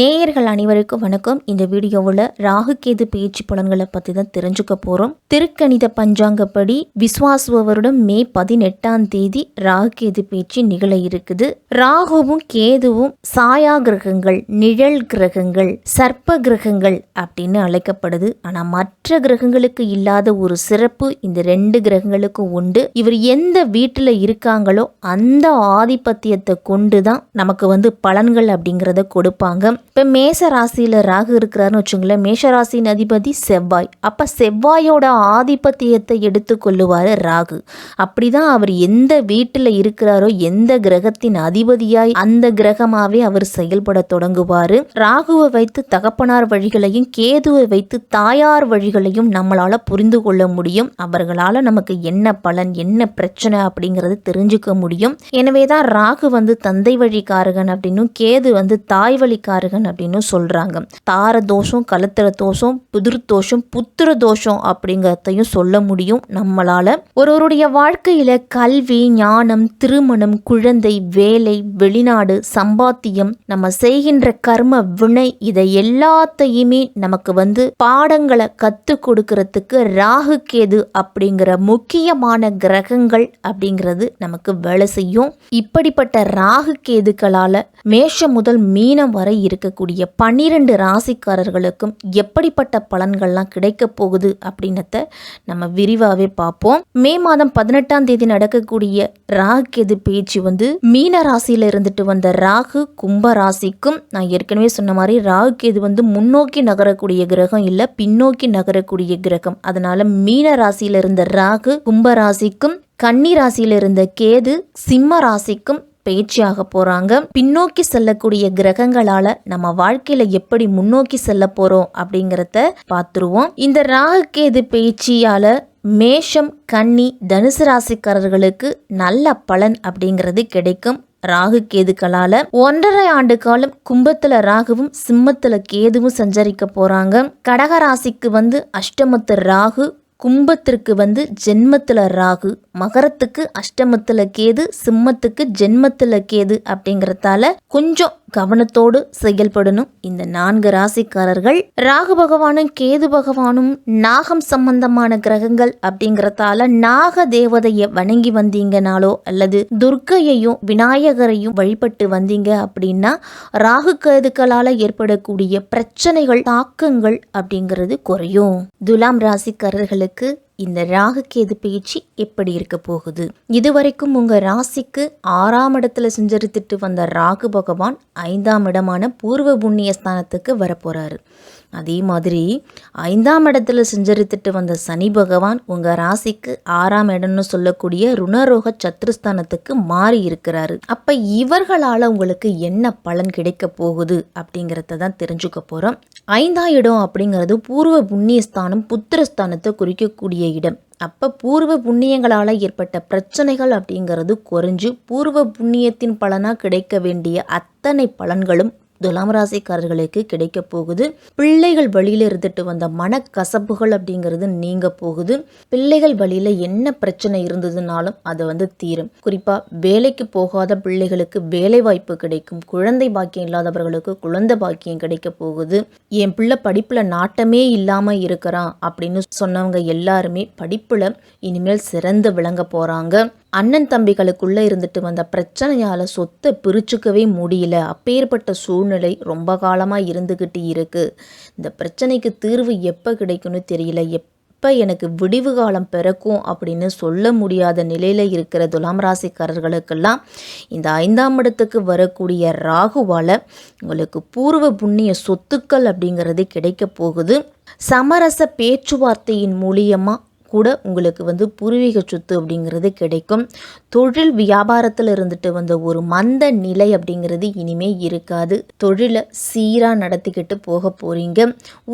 நேயர்கள் அனைவருக்கும் வணக்கம். இந்த வீடியோவில் ராகு கேது பேச்சு பலன்களை பற்றி தான் தெரிஞ்சுக்க போகிறோம் திருக்கணித பஞ்சாங்கப்படி விஸ்வாசுவ வருடம் மே பதினெட்டாம் தேதி ராகு கேது பேச்சு நிகழ இருக்குது. ராகுவும் கேதுவும் சாயா கிரகங்கள் நிழல் கிரகங்கள் சர்ப்ப கிரகங்கள் அப்படின்னு அழைக்கப்படுது. ஆனால் மற்ற கிரகங்களுக்கு இல்லாத ஒரு சிறப்பு இந்த ரெண்டு கிரகங்களுக்கும் உண்டு. இவர் எந்த வீட்டில் இருக்காங்களோ அந்த ஆதிபத்தியத்தை கொண்டு தான் நமக்கு வந்து பலன்கள் அப்படிங்கிறத கொடுப்பாங்க. இப்போ மேச ராசியில் ராகு இருக்கிறாருன்னு வச்சுங்களேன் மேஷ ராசியின் அதிபதி செவ்வாய். அப்போ செவ்வாயோட ஆதிபத்தியத்தை எடுத்துக்கொள்ளுவார் ராகு. அப்படிதான் அவர் எந்த வீட்டில் இருக்கிறாரோ எந்த கிரகத்தின் அதிபதியாய் அந்த கிரகமாகவே அவர் செயல்பட தொடங்குவார். ராகுவை வைத்து தகப்பனார் வழிகளையும் கேதுவை வைத்து தாயார் வழிகளையும் நம்மளால் புரிந்து கொள்ள முடியும். அவர்களால் நமக்கு என்ன பலன் என்ன பிரச்சனை அப்படிங்கிறது தெரிஞ்சுக்க முடியும். எனவே தான் ராகு வந்து தந்தை வழிக்காரகன் அப்படின்னும் கேது வந்து தாய் வழிக்காரகன் அப்படின்னு சொல்கிறாங்க தார தோஷம் கலத்திர தோஷம் புதிர் தோஷம் புத்திர தோஷம் அப்படிங்கிறதையும் சொல்ல முடியும் நம்மளால். ஒருவருடைய வாழ்க்கையில் கல்வி ஞானம் திருமணம் குழந்தை வேலை வெளிநாடு சம்பாத்தியம் நம்ம செய்கின்ற கர்ம வினை இதை எல்லாத்தையுமே நமக்கு வந்து பாடங்களை கற்றுக் கொடுக்கறதுக்கு ராகு கேது அப்படிங்கிற முக்கியமான கிரகங்கள் அப்படிங்கிறது நமக்கு வேலை செய்யும். இப்படிப்பட்ட ராகு கேதுக்களால் மேஷம் முதல் மீனம் வரை இருக்கக்கூடிய பன்னிரண்டு ராசிக்காரர்களுக்கும் எப்படிப்பட்ட பலன்கள்லாம் கிடைக்க போகுது அப்படின்னத நம்ம விரிவாகவே பார்ப்போம். மே மாதம் பதினெட்டாம் தேதி நடக்கக்கூடிய ராகு கேது பேச்சு வந்து மீன ராசியில் இருந்துட்டு வந்த ராகு கும்ப ராசிக்கும் நான் ஏற்கனவே சொன்ன மாதிரி ராகு கேது வந்து முன்னோக்கி நகரக்கூடிய கிரகம் இல்லை பின்னோக்கி நகரக்கூடிய கிரகம். அதனால மீன ராசியில் இருந்த ராகு கும்ப ராசிக்கும் கன்னி ராசியில் இருந்த கேது சிம்ம ராசிக்கும் பயிற்சியாக போகிறாங்க பின்னோக்கி செல்லக்கூடிய கிரகங்களால நம்ம வாழ்க்கையில எப்படி முன்னோக்கி செல்ல போறோம் அப்படிங்கிறத பார்த்துருவோம். இந்த ராகு கேது பயிற்சியால மேஷம் கன்னி தனுசு ராசிக்காரர்களுக்கு நல்ல பலன் அப்படிங்கிறது கிடைக்கும். ராகு கேதுக்களால ஒன்றரை ஆண்டு காலம் கும்பத்துல ராகுவும் சிம்மத்துல கேதுவும் சஞ்சரிக்க போறாங்க. கடக ராசிக்கு வந்து அஷ்டமத்து ராகு கும்பத்திற்கு வந்து ஜென்மத்தில் ராகு மகரத்துக்கு அஷ்டமத்தில் கேது சிம்மத்துக்கு ஜென்மத்தில் கேது அப்படிங்கிறதால கொஞ்சம் கவனத்தோடு செயல்படணும். இந்த நான்கு ராசிக்காரர்கள் ராகு பகவானும் கேது பகவானும் நாகம் சம்பந்தமான கிரகங்கள் அப்படிங்கறதால நாக தேவதையை வணங்கி வந்தீங்கனாலோ அல்லது துர்க்கையையும் விநாயகரையும் வழிபட்டு வந்தீங்க அப்படின்னா ராகு கேதுக்களால ஏற்படக்கூடிய பிரச்சனைகள் தாக்கங்கள் அப்படிங்கிறது குறையும். துலாம் ராசிக்காரர்களுக்கு இந்த ராகுக்கேது பயிற்சி எப்படி இருக்க போகுது? இதுவரைக்கும் உங்க ராசிக்கு ஆறாம் இடத்துல செஞ்சரித்துட்டு வந்த ராகு பகவான் ஐந்தாம் இடமான பூர்வ புண்ணிய ஸ்தானத்துக்கு வரப்போகிறாரு அதே மாதிரி ஐந்தாம் இடத்துல செஞ்சரித்துட்டு வந்த சனி பகவான் உங்கள் ராசிக்கு ஆறாம் இடம்னு சொல்லக்கூடிய ருணரோக சத்ருஸ்தானத்துக்கு மாறி இருக்கிறாரு. அப்போ இவர்களால் உங்களுக்கு என்ன பலன் கிடைக்க போகுது அப்படிங்கிறத தான் தெரிஞ்சுக்க போகிறோம் ஐந்தாம் இடம் அப்படிங்கிறது பூர்வ புண்ணியஸ்தானம் புத்திரஸ்தானத்தை குறிக்கக்கூடிய இடம். அப்போ பூர்வ புண்ணியங்களால் ஏற்பட்ட பிரச்சனைகள் அப்படிங்கிறது குறைஞ்சு பூர்வ புண்ணியத்தின் பலனாக கிடைக்க வேண்டிய அத்தனை பலன்களும் துலாம் ராசிக்காரர்களுக்கு கிடைக்க போகுது. பிள்ளைகள் வழியில் இருந்துட்டு வந்த மனக்கசப்புகள் அப்படிங்கிறது நீங்க போகுது. பிள்ளைகள் வழியில் என்ன பிரச்சனை இருந்ததுனாலும் அது வந்து தீரும். குறிப்பா வேலைக்கு போகாத பிள்ளைகளுக்கு வேலை வாய்ப்பு கிடைக்கும். குழந்தை பாக்கியம் இல்லாதவர்களுக்கு குழந்தை பாக்கியம் கிடைக்க போகுது. என் பிள்ளை படிப்புல நாட்டமே இல்லாம இருக்கிறான் அப்படின்னு சொன்னவங்க எல்லாருமே படிப்புல இனிமேல் சிறந்து விளங்க போறாங்க. அண்ணன் தம்பிகளுக்குள்ளே இருந்துட்டு வந்த பிரச்சனையால் சொத்தை பிரிச்சுக்கவே முடியல. அப்பேற்பட்ட சூழ்நிலை ரொம்ப காலமாக இருந்துக்கிட்டு இருக்குது இந்த பிரச்சனைக்கு தீர்வு எப்போ கிடைக்கும்னு தெரியல. எப்போ எனக்கு விடிவு காலம் பிறக்கும் அப்படின்னு சொல்ல முடியாத நிலையில் இருக்கிற துலாம் ராசிக்காரர்களுக்கெல்லாம் இந்த ஐந்தாம் இடத்துக்கு வரக்கூடிய ராகுவால உங்களுக்கு பூர்வ புண்ணிய சொத்துக்கள் அப்படிங்கிறது கிடைக்க போகுது. சமரச பேச்சுவார்த்தையின் மூலியமாக கூட உங்களுக்கு வந்து பூர்வீக சொத்து அப்படிங்கிறது கிடைக்கும். தொழில் வியாபாரத்தில் இருந்துட்டு வந்த ஒரு மந்த நிலை அப்படிங்கிறது இனிமே இருக்காது. தொழிலை சீராக நடத்திக்கிட்டு போக போகிறீங்க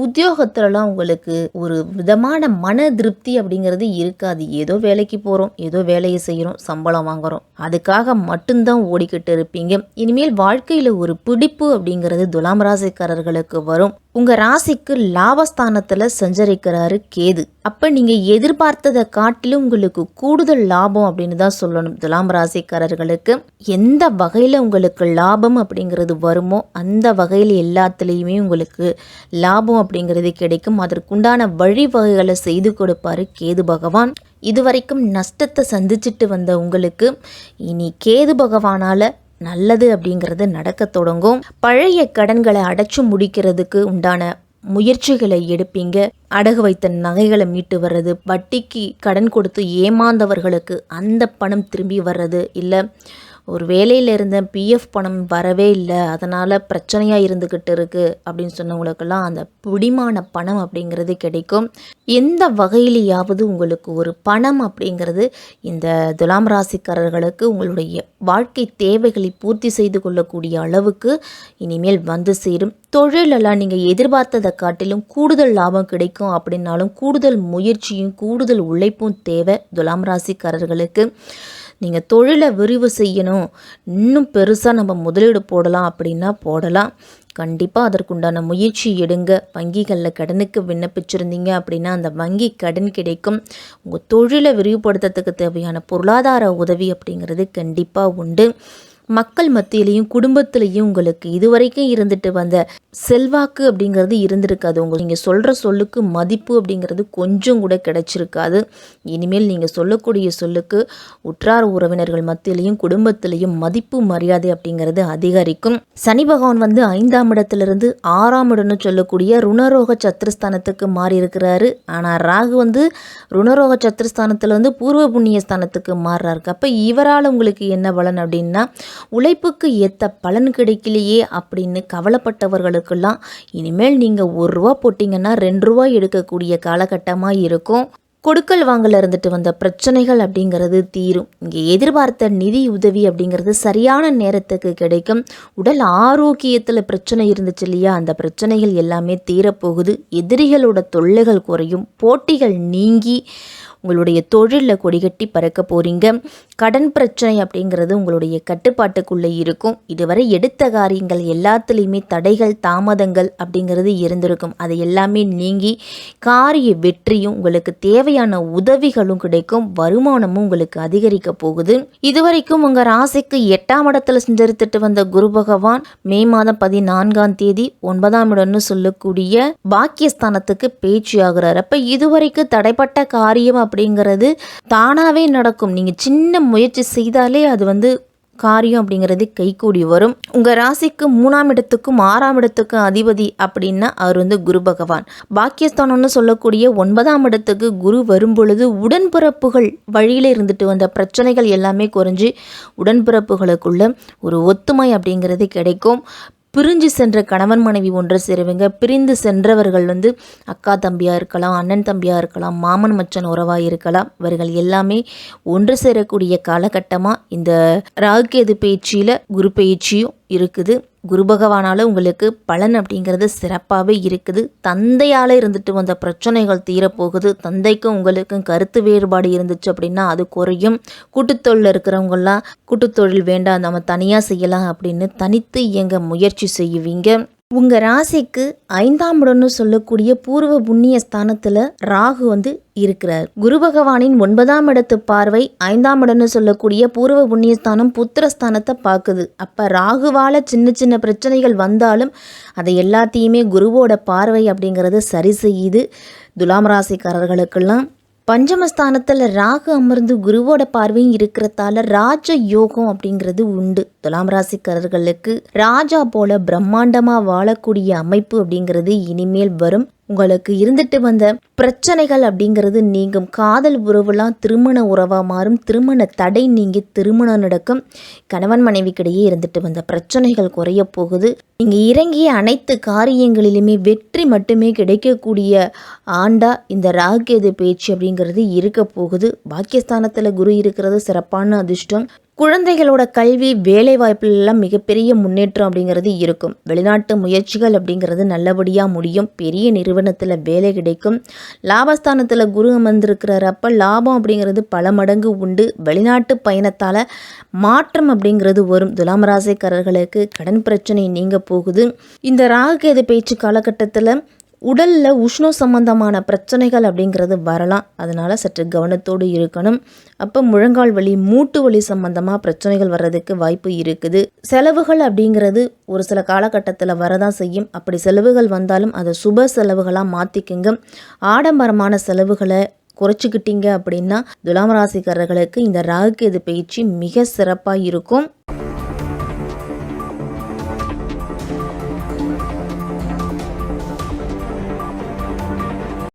உத்தியோகத்துலலாம் உங்களுக்கு ஒரு விதமான மன திருப்தி அப்படிங்கிறது இருக்காது. ஏதோ வேலைக்கு போகிறோம் ஏதோ வேலையை செய்கிறோம் சம்பளம் வாங்குகிறோம் அதுக்காக மட்டும்தான் ஓடிக்கிட்டு இருப்பீங்க. இனிமேல் வாழ்க்கையில் ஒரு பிடிப்பு அப்படிங்கிறது துலாம் ராசிக்காரர்களுக்கு வரும். உங்கள் ராசிக்கு லாபஸ்தானத்தில் சஞ்சரிக்கிறாரு கேது. அப்போ நீங்கள் எதிர்பார்த்ததை காட்டிலும் உங்களுக்கு கூடுதல் லாபம் அப்படின்னு தான் சொல்லணும். துலாம் ராசிக்காரர்களுக்கு எந்த வகையில் உங்களுக்கு லாபம் அப்படிங்கிறது வருமோ அந்த வகையில் எல்லாத்துலேயுமே உங்களுக்கு லாபம் அப்படிங்கிறது கிடைக்கும். அதற்குண்டான வழிவகைகளை செய்து கொடுப்பாரு கேது பகவான். இதுவரைக்கும் நஷ்டத்தை சந்திச்சிட்டு வந்த உங்களுக்கு இனி கேது பகவானால் நல்லது அப்படிங்கிறது நடக்க தொடங்கும். பழைய கடன்களை அடைச்சு முடிக்கிறதுக்கு உண்டான முயற்சிகளை எடுப்பீங்க. அடகு வைத்த நகைகளை மீட்டு வர்றது வட்டிக்கு கடன் கொடுத்து ஏமாந்தவர்களுக்கு அந்த பணம் திரும்பி வர்றது இல்லை. ஒரு வேலையில் இருந்த பிஎஃப் பணம் வரவே இல்லை அதனால் பிரச்சனையாக இருந்துக்கிட்டு இருக்குது அப்படின்னு சொன்னவங்களுக்கெல்லாம் அந்த பிடிமான பணம் அப்படிங்கிறது கிடைக்கும். எந்த வகையிலேயாவது உங்களுக்கு ஒரு பணம் அப்படிங்கிறது இந்த துலாம் ராசிக்காரர்களுக்கு உங்களுடைய வாழ்க்கை தேவைகளை பூர்த்தி செய்து கொள்ளக்கூடிய அளவுக்கு இனிமேல் வந்து சேரும். தொழிலெல்லாம் நீங்கள் எதிர்பார்த்ததை காட்டிலும் கூடுதல் லாபம் கிடைக்கும் அப்படின்னாலும் கூடுதல் முயற்சியும் கூடுதல் உழைப்பும் தேவை துலாம் ராசிக்காரர்களுக்கு. நீங்கள் தொழிலை விரிவு செய்யணும். இன்னும் பெருசாக நம்ம முதலீடு போடலாம் அப்படின்னா போடலாம். கண்டிப்பாக அதற்குண்டான முயற்சி எடுங்க. வங்கிகளில் கடனுக்கு விண்ணப்பிச்சிருந்தீங்க அப்படின்னா அந்த வங்கி கடன் கிடைக்கும். உங்கள் தொழிலை விரிவுபடுத்துறதுக்கு தேவையான பொருளாதார உதவி அப்படிங்கிறது கண்டிப்பாக உண்டு. மக்கள் மத்தியிலையும் குடும்பத்திலையும் உங்களுக்கு இதுவரைக்கும் இருந்துட்டு வந்த செல்வாக்கு அப்படிங்கிறது இருந்திருக்காது. உங்கள் நீங்கள் சொல்கிற சொல்லுக்கு மதிப்பு அப்படிங்கிறது கொஞ்சம் கூட கிடைச்சிருக்காது. இனிமேல் நீங்கள் சொல்லக்கூடிய சொல்லுக்கு உற்றார் உறவினர்கள் மத்தியிலையும் குடும்பத்திலையும் மதிப்பு மரியாதை அப்படிங்கிறது அதிகரிக்கும். சனி பகவான் வந்து ஐந்தாம் இடத்திலிருந்து ஆறாம் இடம்னு சொல்லக்கூடிய ருணரோக சத்ருஸ்தானத்துக்கு மாறி இருக்கிறாரு ஆனால் ராகு வந்து ருணரோக சத்ருஸ்தானத்தில் வந்து பூர்வ புண்ணிய ஸ்தானத்துக்கு மாறுறாருக்கு அப்போ இவரால் உங்களுக்கு என்ன பலன் அப்படின்னா உழைப்புக்கு ஏற்ற பலன் கிடைக்கலையே அப்படின்னு கவலைப்பட்டவர்களுக்கெல்லாம் இனிமேல் நீங்கள் ஒரு ரூபா போட்டிங்கன்னா ரெண்டு ரூபா எடுக்கக்கூடிய காலகட்டமாக இருக்கும். கொடுக்கல் வாங்கல இருந்துட்டு வந்த பிரச்சனைகள் அப்படிங்கிறது தீரும். இங்கே எதிர்பார்த்த நிதி உதவி அப்படிங்கிறது சரியான நேரத்துக்கு கிடைக்கும். உடல் ஆரோக்கியத்தில் பிரச்சனை இருந்துச்சு இல்லையா? அந்த பிரச்சனைகள் எல்லாமே தீரப்போகுது. எதிரிகளோட தொல்லைகள் குறையும். போட்டிகள் நீங்கி உங்களுடைய தொழிலில் கொடிகட்டி பறக்க போகிறீங்க கடன் பிரச்சனை அப்படிங்கிறது உங்களுடைய கட்டுப்பாட்டுக்குள்ளே இருக்கும். இதுவரை எடுத்த காரியங்கள் எல்லாத்துலேயுமே தடைகள் தாமதங்கள் அப்படிங்கிறது இருந்திருக்கும். அது எல்லாமே நீங்கி காரிய வெற்றியும் உங்களுக்கு தேவையான உதவிகளும் கிடைக்கும். வருமானமும் உங்களுக்கு அதிகரிக்க போகுது. இதுவரைக்கும் உங்கள் ராசிக்கு எட்டாம் இடத்துல செஞ்செடுத்துட்டு வந்த குரு பகவான் மே மாதம் பதினான்காம் தேதி ஒன்பதாம் இடம்னு சொல்லக்கூடிய பாக்கியஸ்தானத்துக்கு பேச்சு ஆகிறார். அப்போ இதுவரைக்கும் தடைப்பட்ட காரியம் அப்படிங்கிறது தானாகவே நடக்கும். நீங்கள் சின்ன முயற்சி செய்தாலே அது வந்து காரியம் அப்படிங்கிறது கைகூடி வரும். உங்கள் ராசிக்கு மூணாம் இடத்துக்கும் ஆறாம் இடத்துக்கும் அதிபதி அப்படின்னா அவர் வந்து குரு பகவான். பாக்கியஸ்தானம்னு சொல்லக்கூடிய ஒன்பதாம் இடத்துக்கு குரு வரும்பொழுது உடன்பிறப்புகள் வழியில் இருந்துட்டு வந்த பிரச்சனைகள் எல்லாமே குறைஞ்சி உடன்பிறப்புகளுக்குள்ள ஒரு ஒத்துமை அப்படிங்கிறது கிடைக்கும். பிரிஞ்சு சென்ற கணவன் மனைவி ஒன்று சேருவீங்க. பிரிந்து சென்றவர்கள் வந்து அக்கா தம்பியாக இருக்கலாம் அண்ணன் தம்பியாக இருக்கலாம் மாமன் மச்சன் உறவாக இருக்கலாம். இவர்கள் எல்லாமே ஒன்று சேரக்கூடிய காலகட்டமாக இந்த ராகுகேது பயிற்சியில் குரு பயிற்சியும் இருக்குது. குரு பகவானால் உங்களுக்கு பலன் அப்படிங்கிறது சிறப்பாகவே இருக்குது. தந்தையால் இருந்துட்டு வந்த பிரச்சனைகள் தீரப்போகுது. தந்தைக்கும் உங்களுக்கும் கருத்து வேறுபாடு இருந்துச்சு அப்படின்னா அது குறையும். கூட்டுத்தொழில் இருக்கிறவங்கெல்லாம் கூட்டுத்தொழில் வேண்டாம் நம்ம தனியாக செய்யலாம் அப்படின்னு தனித்து இயங்க முயற்சி செய்வீங்க. உங்கள் ராசிக்கு ஐந்தாம் இடம்னு சொல்லக்கூடிய பூர்வ புண்ணிய ஸ்தானத்தில் ராகு வந்து இருக்கிறார். குரு பகவானின் ஒன்பதாம் இடத்து பார்வை ஐந்தாம் இடம்னு சொல்லக்கூடிய பூர்வ புண்ணிய ஸ்தானம் புத்திரஸ்தானத்தை பார்க்குது. அப்போ ராகுவால் சின்ன சின்ன பிரச்சனைகள் வந்தாலும் அதை எல்லாத்தையுமே குருவோட பார்வை அப்படிங்கிறது சரி செய்யுது. துலாம் ராசிக்காரர்களுக்கெல்லாம் பஞ்சமஸ்தானத்தில் ராகு அமர்ந்து குருவோட பார்வையும் இருக்கிறதால ராஜ யோகம் அப்படிங்கிறது உண்டு. துலாம் ராசிக்காரர்களுக்கு ராஜா போல பிரம்மாண்டமாக வாழக்கூடிய அமைப்பு அப்படிங்கிறது இனிமேல் வரும். உங்களுக்கு இருந்துட்டு வந்த பிரச்சனைகள் அப்படிங்கிறது நீங்கும். காதல் உறவுலாம் திருமண உறவாக மாறும். திருமண தடை நீங்கி திருமணம் நடக்கும். கணவன் மனைவிக்கிடையே இருந்துட்டு வந்த பிரச்சனைகள் குறைய போகுது. நீங்கள் இறங்கிய அனைத்து காரியங்களிலுமே வெற்றி மட்டுமே கிடைக்கக்கூடிய ஆண்டா இந்த ராகேது பேச்சு அப்படிங்கிறது இருக்க போகுது. பாக்கியஸ்தானத்தில் குரு இருக்கிறது சிறப்பான அதிர்ஷ்டம். குழந்தைகளோட கல்வி வேலைவாய்ப்புலாம் மிகப்பெரிய முன்னேற்றம் அப்படிங்கிறது இருக்கும். வெளிநாட்டு முயற்சிகள் அப்படிங்கிறது நல்லபடியாக முடியும். பெரிய நிறுவனத்தில் வேலை கிடைக்கும். லாபஸ்தானத்தில் குரு அமர்ந்திருக்கிறப்ப லாபம் அப்படிங்கிறது பல மடங்கு உண்டு. வெளிநாட்டு பயணத்தால் மாற்றம் அப்படிங்கிறது வரும். துலாம் ராசிக்காரர்களுக்கு கடன் பிரச்சனை நீங்க போகுது. இந்த ராகுகேது பேச்சு காலகட்டத்தில் உடலில் உஷ்ணம் சம்பந்தமான பிரச்சனைகள் அப்படிங்கிறது வரலாம். அதனால் சற்று கவனத்தோடு இருக்கணும். அப்போ முழங்கால் வலி மூட்டு வலி சம்பந்தமாக பிரச்சனைகள் வர்றதுக்கு வாய்ப்பு இருக்குது. செலவுகள் அப்படிங்கிறது ஒரு சில காலகட்டத்தில் வரதான் செய்யும். அப்படி செலவுகள் வந்தாலும் அதை சுப செலவுகளாக மாற்றிக்குங்க ஆடம்பரமான செலவுகளை குறைச்சிக்கிட்டீங்க அப்படின்னா துலாம் ராசிக்காரர்களுக்கு இந்த ராகுகேது பயிற்சி மிக சிறப்பாக இருக்கும்.